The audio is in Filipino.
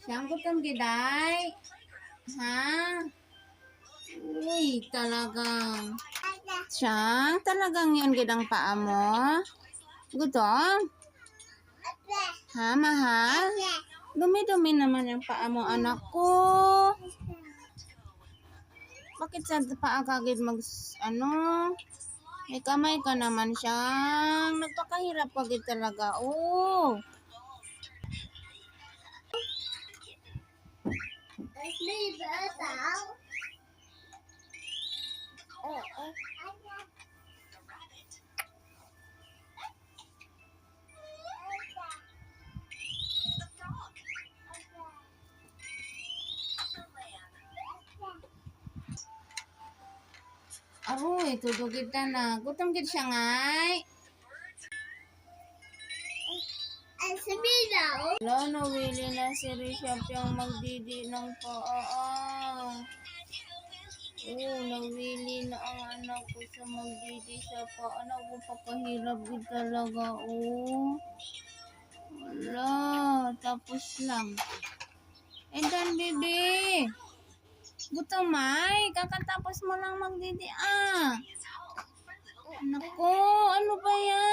Siyang gutom giday. Ha? Uy, talagang. Siyang talagang yun gidang paa mo? Gutom? Ha, mahal? Dumi-dumi naman yung paa mo, anak ko. Bakit sa paa kagid mag, ano? May kamay ka naman siyang. Nagpakahirap kagid talaga, oh. Aroy, tudugid na na. Gutom gid siya ngay. Wala, nawili na si Rishap yung magdidi ng paa. Oo, nawili na ang anak ko sa magdidi sa paa. Anak ko, papahirap din talaga, oh. Wala, tapos lang. Eh, dan, baby. Gutom, ay. Kakatapos mo lang magdidi, ah. Anak ko, ano ba yan?